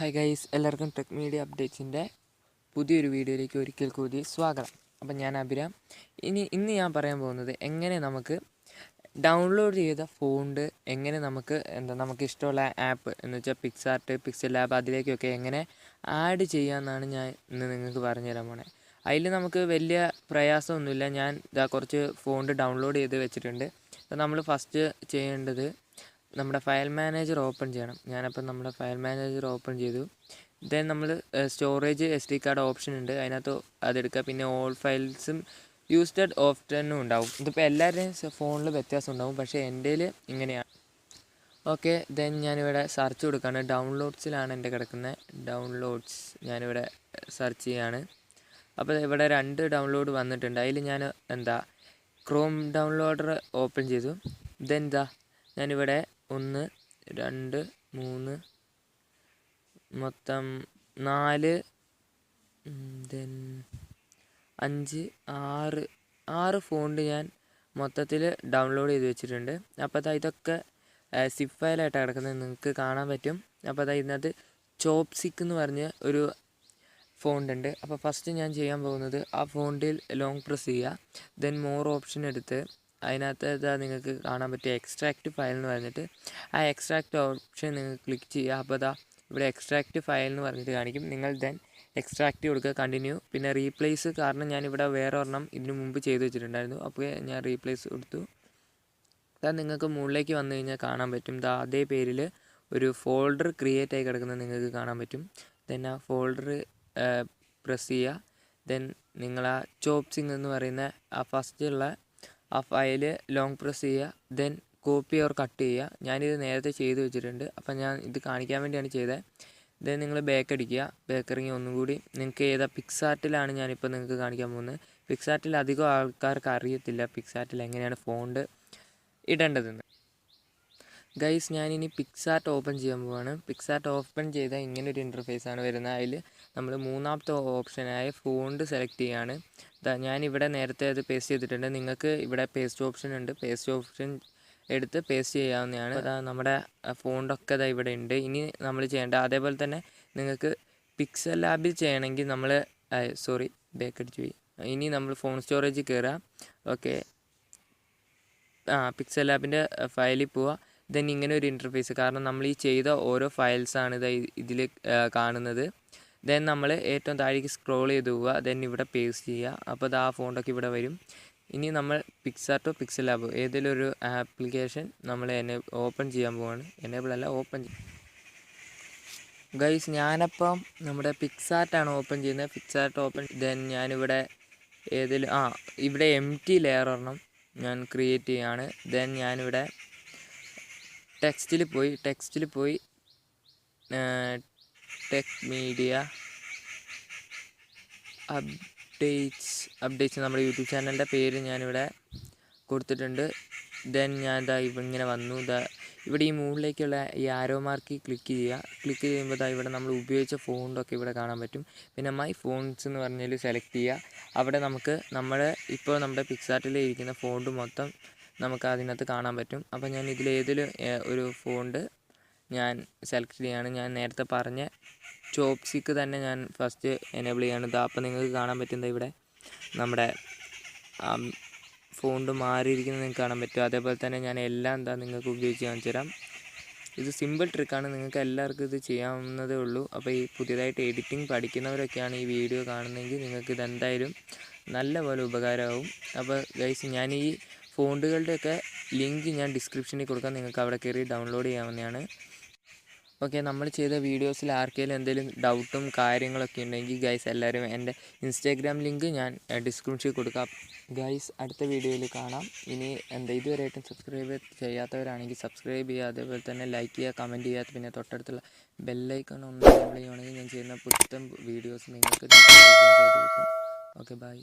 Hi guys എല്ലാവർക്കും tech media അപ്ഡേറ്റ്സിന്റെ പുതിയൊരു വീഡിയോയിലേക്ക് ഒരിക്കൽ കൂടി സ്വാഗതം. അപ്പം ഞാൻ അഭിരാം. ഇനി ഇന്ന് ഞാൻ പറയാൻ പോകുന്നത് എങ്ങനെ നമുക്ക് ഡൗൺലോഡ് ചെയ്ത ഫോണ്ട് എങ്ങനെ നമുക്ക് എന്താ നമുക്ക് ഇഷ്ടമുള്ള ആപ്പ് എന്ന് വെച്ചാൽ പിക്സാർട്ട് പിക്സൽ ആപ്പ് അതിലേക്കൊക്കെ എങ്ങനെ ആഡ് ചെയ്യാമെന്നാണ് ഞാൻ ഇന്ന് നിങ്ങൾക്ക് പറഞ്ഞു തരാൻ പോണേ. അതിൽ നമുക്ക് വലിയ പ്രയാസമൊന്നുമില്ല. ഞാൻ ഇതാ കുറച്ച് ഫോണ്ട് ഡൗൺലോഡ് ചെയ്ത് വെച്ചിട്ടുണ്ട്. അപ്പോൾ നമ്മൾ ഫസ്റ്റ് ചെയ്യേണ്ടത് നമ്മുടെ ഫയൽ മാനേജർ ഓപ്പൺ ചെയ്യണം. ഞാനപ്പോൾ നമ്മുടെ ഫയൽ മാനേജർ ഓപ്പൺ ചെയ്തു. ദെൻ നമ്മൾ storage S D card option ഉണ്ട്. അതിനകത്ത് അതെടുക്കുക. പിന്നെ ഓൾ ഫയൽസും യൂസ്ഡ് ഓപ്ഷനും ഉണ്ടാവും. ഇതിപ്പോൾ എല്ലാവരുടെയും ഫോണിൽ വ്യത്യാസം ഉണ്ടാവും. പക്ഷേ എന്റെ ഇങ്ങനെയാണ് ഓക്കെ ദെൻ ഞാനിവിടെ സെർച്ച് കൊടുക്കുകയാണ് ഡൗൺലോഡ്സിലാണ് എന്റെ കിടക്കുന്നത് ഡൗൺലോഡ്സ് ഞാനിവിടെ സെർച്ച് ചെയ്യാണ്. അപ്പോൾ ഇവിടെ രണ്ട് ഡൗൺലോഡ് വന്നിട്ടുണ്ട്. അതിൽ ഞാൻ എന്താ? ക്രോം ഡൗൺലോഡർ ഓപ്പൺ ചെയ്തു. ദെൻ ദാ ഞാനിവിടെ ഒന്ന് രണ്ട് മൂന്ന് മൊത്തം നാല് ദെൻ അഞ്ച് ആറ് ആറ് ഫോണ്ട് ഞാൻ മൊത്തത്തിൽ ഡൗൺലോഡ് ചെയ്ത് വെച്ചിട്ടുണ്ട്. അപ്പോൾ അതാ ഇതൊക്കെ സിപ്പ് ഫയലായിട്ട് കിടക്കുന്നത്. നിങ്ങൾക്ക് കാണാൻ പറ്റും. അപ്പോൾ അതാ ഇതിനകത്ത് ചോപ്സിക്ക് എന്ന് പറഞ്ഞ ഒരു ഫോണ്ട് ഉണ്ട്. അപ്പോൾ ഫസ്റ്റ് ഞാൻ ചെയ്യാൻ പോകുന്നത് ആ ഫോണ്ടിൽ ലോങ് പ്രസ് ചെയ്യുക. ദെൻ മോർ ഓപ്ഷൻ എടുത്ത് അതിനകത്ത് ഇതാ നിങ്ങൾക്ക് കാണാൻ പറ്റിയ എക്സ്ട്രാക്റ്റ് ഫയൽ എന്ന് പറഞ്ഞിട്ട് ആ എക്സ്ട്രാക്റ്റ് ഓപ്ഷൻ നിങ്ങൾ ക്ലിക്ക് ചെയ്യുക. അപ്പോൾ ഇതാ ഇവിടെ എക്സ്ട്രാക്റ്റ് ഫയൽ എന്ന് പറഞ്ഞിട്ട് കാണിക്കും. നിങ്ങൾ ദെൻ എക്സ്ട്രാക്റ്റ് കൊടുക്കുക കണ്ടിന്യൂ പിന്നെ റീപ്ലേസ് കാരണം ഞാനിവിടെ വേറെ ഒരെണ്ണം ഇതിനു മുമ്പ് ചെയ്ത് വെച്ചിട്ടുണ്ടായിരുന്നു. അപ്പോൾ ഞാൻ റീപ്ലേസ് കൊടുത്തു. അതാ നിങ്ങൾക്ക് മുകളിലേക്ക് വന്നു കഴിഞ്ഞാൽ കാണാൻ പറ്റും. ഇതാ അതേ പേരിൽ ഒരു ഫോൾഡർ ക്രിയേറ്റ് ആയി കിടക്കുന്നത് നിങ്ങൾക്ക് കാണാൻ പറ്റും. ദെൻ ആ ഫോൾഡർ പ്രസ് ചെയ്യുക. ദെൻ നിങ്ങൾ ആ ചോപ്സിങ് എന്ന് പറയുന്ന ആ ഫസ്റ്റുള്ള ആ ഫയൽ ലോങ് പ്രസ് ചെയ്യുക ദെൻ കോപ്പി ഓർ കട്ട് ചെയ്യുക. ഞാനിത് നേരത്തെ ചെയ്ത് വെച്ചിട്ടുണ്ട്. അപ്പം ഞാൻ ഇത് കാണിക്കാൻ വേണ്ടിയാണ് ചെയ്തത് ദെൻ നിങ്ങൾ ബാക്ക് അടിക്കുക. ബേക്കറിങ് ഒന്നും കൂടി. നിങ്ങൾക്ക് ഏതാ പിക്സാർട്ടിലാണ് ഞാനിപ്പോൾ നിങ്ങൾക്ക് കാണിക്കാൻ പോകുന്നത്. പിക്സാർട്ടിൽ അധികം ആൾക്കാർക്ക് അറിയത്തില്ല പിക്സാർട്ടിൽ എങ്ങനെയാണ് ഫോണ്ട് ഇടേണ്ടതെന്ന്. ഗൈസ് ഞാനിനി പിക്സാർട്ട് ഓപ്പൺ ചെയ്യാൻ പോവാണ്. പിക്സാർട്ട് ഓപ്പൺ ചെയ്താൽ ഇങ്ങനെ ഒരു ഇന്റർഫേസ് ആണ് വരുന്നത്. അതിൽ നമ്മൾ മൂന്നാമത്തെ ഓപ്ഷനായ ഫോണ്ട് സെലക്ട് ചെയ്യാണ്. ഞാനിവിടെ നേരത്തെ അത് പേസ്റ്റ് ചെയ്തിട്ടുണ്ട്. നിങ്ങൾക്ക് ഇവിടെ പേസ്റ്റ് ഓപ്ഷൻ ഉണ്ട്. പേസ്റ്റ് ഓപ്ഷൻ എടുത്ത് പേസ്റ്റ് ചെയ്യാവുന്നതാണ്. അതാ നമ്മുടെ ഫോണ്ടൊക്കെ ഇതാ ഇവിടെ ഉണ്ട്. ഇനി നമ്മൾ ചെയ്യേണ്ട അതേപോലെ തന്നെ നിങ്ങൾക്ക് പിക്സൽ ലാബിൽ ചെയ്യണമെങ്കിൽ നമ്മൾ സോറി ബേക്ക് അടിച്ചു പോയി. ഇനി നമ്മൾ ഫോൺ സ്റ്റോറേജ് കയറുക ഓക്കെ ആ പിക്സൽ ലാബിന്റെ ഫയലിൽ പോവുക ദെൻ ഇങ്ങനെ ഒരു ഇന്റർഫേസ് കാരണം നമ്മൾ ഈ ചെയ്ത ഓരോ ഫയൽസാണ് ഇത് ഇതിൽ കാണുന്നത്. ദെൻ നമ്മൾ ഏറ്റവും താഴേക്ക് സ്ക്രോൾ ചെയ്ത് പോവുക. ദെൻ ഇവിടെ പേസ്റ്റ് ചെയ്യുക. അപ്പോൾ അത് ആ ഫോണ്ടൊക്കെ ഇവിടെ വരും. ഇനി നമ്മൾ പിക്സാർട്ടോ പിക്സൽ ആപ്പ് ഏതെങ്കിലും ഒരു ആപ്ലിക്കേഷൻ നമ്മൾ എന്നെ ഓപ്പൺ ചെയ്യാൻ പോവാണ്. എനേബിൾ അല്ല ഓപ്പൺ ഗൈസ് ഞാനപ്പം നമ്മുടെ പിക്സാർട്ടാണ് ഓപ്പൺ ചെയ്യുന്നത്. പിക്സാർട്ട് ഓപ്പൺ ദെൻ ഞാനിവിടെ ഏതെങ്കിലും ആ ഇവിടെ എം ടി ലെയർ ഒരെണ്ണം ഞാൻ ക്രിയേറ്റ് ചെയ്യാണ്. ദെൻ ഞാനിവിടെ ടെക്സ്റ്റിൽ പോയി ടെക്സ്റ്റിൽ പോയി ടെക് മീഡിയ അപ്ഡേറ്റ്സ് അപ്ഡേറ്റ്സ് നമ്മുടെ യൂട്യൂബ് ചാനലിന്റെ പേര് ഞാനിവിടെ കൊടുത്തിട്ടുണ്ട്. ദെൻ ഞാൻ ഇതാ ഇങ്ങനെ വന്നു. ഇതാ ഇവിടെ ഈ മുകളിലേക്കുള്ള ഈ ആരോ മാർക്ക് ക്ലിക്ക് ചെയ്യുക. ക്ലിക്ക് ചെയ്യുമ്പോൾ ഇതാ ഇവിടെ നമ്മൾ ഉപയോഗിച്ച ഫോണ്ടൊക്കെ ഇവിടെ കാണാൻ പറ്റും. പിന്നെ മൈ ഫോൺസ് എന്ന് പറഞ്ഞാൽ സെലക്ട് ചെയ്യുക. അവിടെ നമുക്ക് നമ്മൾ ഇപ്പോൾ നമ്മുടെ പിക്സാർട്ടിൽ ഇരിക്കുന്ന ഫോണ്ട് മൊത്തം നമുക്ക് അതിനകത്ത് കാണാൻ പറ്റും. അപ്പോൾ ഞാൻ ഇതിലേതിലും ഒരു ഫോണ്ട് ഞാൻ സെലക്ട് ചെയ്യാണ്. ഞാൻ നേരത്തെ പറഞ്ഞ ചോപ്സിക്ക് തന്നെ ഞാൻ ഫസ്റ്റ് എനേബിൾ ചെയ്യാണ്. ഇതാ അപ്പോൾ നിങ്ങൾക്ക് കാണാൻ പറ്റുന്നത് ഇവിടെ നമ്മുടെ ഫോണ്ട് മാറിയിരിക്കുന്നത് നിങ്ങൾക്ക് കാണാൻ പറ്റും. അതേപോലെ തന്നെ ഞാൻ എല്ലാം എന്താ നിങ്ങൾക്ക് ഉപയോഗിച്ച് കാണിച്ചു തരാം. ഇത് സിമ്പിൾ ട്രിക്കാണ് നിങ്ങൾക്ക് എല്ലാവർക്കും ഇത് ചെയ്യാവുന്നതേ ഉള്ളൂ. അപ്പോൾ ഈ പുതിയതായിട്ട് എഡിറ്റിംഗ് പഠിക്കുന്നവരൊക്കെയാണ് ഈ വീഡിയോ കാണുന്നതെങ്കിൽ നിങ്ങൾക്ക് ഇതെന്തായാലും നല്ലപോലെ ഉപകാരമാവും. അപ്പോൾ ഗൈസ് ഞാൻ ഈ ഫോണ്ടുകളുടെയൊക്കെ ലിങ്ക് ഞാൻ ഡിസ്ക്രിപ്ഷനിൽ കൊടുക്കാം. നിങ്ങൾക്ക് അവിടെ കയറി ഡൗൺലോഡ് ചെയ്യാവുന്നതാണ്. ഓക്കെ നമ്മൾ ചെയ്ത വീഡിയോസിൽ ആർക്കെങ്കിലും എന്തെങ്കിലും ഡൗട്ടും കാര്യങ്ങളൊക്കെ ഉണ്ടെങ്കിൽ ഗൈസ് എല്ലാവരും എന്റെ ഇൻസ്റ്റാഗ്രാം ലിങ്ക് ഞാൻ ഡിസ്ക്രിപ്ഷനിൽ കൊടുക്കാം. ഗൈസ് അടുത്ത വീഡിയോയിൽ കാണാം. ഇനി എന്താ ഇതുവരെയായിട്ടും സബ്സ്ക്രൈബ് ചെയ്യാത്തവരാണെങ്കിൽ സബ്സ്ക്രൈബ് ചെയ്യുക. അതേപോലെ തന്നെ ലൈക്ക് ചെയ്യുക കമന്റ് ചെയ്യുക. പിന്നെ തൊട്ടടുത്തുള്ള ബെല്ലൈക്കൺ ഒന്ന് എനേബിൾ ചെയ്യുകയാണെങ്കിൽ ഞാൻ ചെയ്യുന്ന പുത്തൻ വീഡിയോസ് നിങ്ങൾക്ക് ഓക്കെ ബൈ